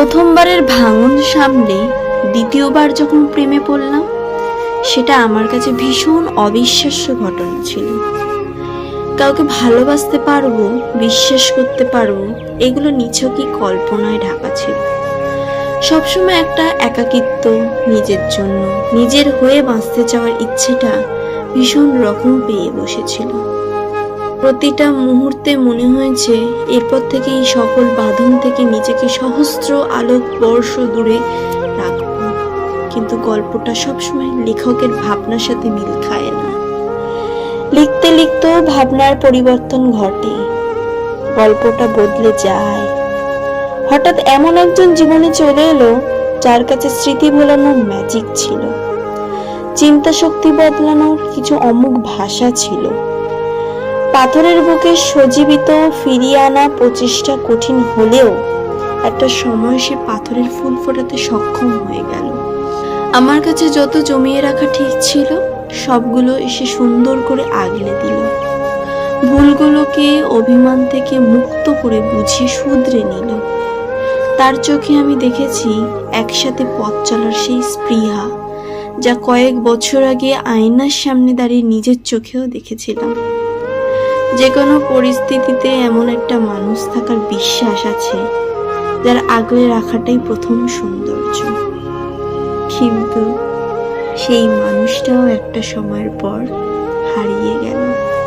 প্রথমবারের ভাঙন সামলে দ্বিতীয়বার যখন প্রেমে পড়লাম, সেটা আমার কাছে ভীষণ অবিশ্বাস্য ঘটনা ছিল। কাউকে ভালোবাসতে পারব, বিশ্বাস করতে পারব, এগুলো নিছকই কল্পনায় ঢাকা ছিল। সবসময় একটা একাকিত্ব নিজের জন্য, নিজের হয়ে বাঁচতে চাওয়ার ইচ্ছেটা ভীষণ রকম পেয়ে বসেছিল। প্রতিটা মুহূর্তে মনে হয়েছে, এরপর থেকে এই সকল বাঁধন থেকে নিজেকে সহস্র আলোক বর্ষ দূরে রাখব। কিন্তু গল্পটা সবসময় লেখকের ভাবনার সাথে মিল খায় না। লিখতে লিখতেও ভাবনার পরিবর্তন ঘটে। গল্পটা বদলে যায়। হঠাৎ এমন একজন জীবনে চলে এলো, যার কাছে স্মৃতি ভোলানোর ম্যাজিক ছিল। চিন্তা শক্তি বদলানোর কিছু অমুক ভাষা ছিল। পাথরের বুকে সজীবিত ফিরিয়ে আনা প্রচেষ্টা কঠিন হলেও একটা সময় সে পাথরের ফুল ফোটাতে সক্ষম হয়ে গেল। আমার কাছে যত জমিয়ে রাখা ঠিক ছিল, সবগুলো এসে সুন্দর করে আগলে দিল। ভুলগুলোকে অভিমান থেকে মুক্ত করে বুঝিয়ে শুধরে নিল। তার চোখে আমি দেখেছি একসাথে পথ চলার সেই স্পৃহা, যা কয়েক বছর আগে আয়নার সামনে দাঁড়িয়ে নিজের চোখেও দেখেছিলাম। যে কোনো পরিস্থিতিতে এমন একটা মানুষ থাকার বিশ্বাস আছে, যার আগলে রাখাটাই প্রথম সৌন্দর্য। কিন্তু সেই মানুষটাও একটা সময়ের পর হারিয়ে গেল।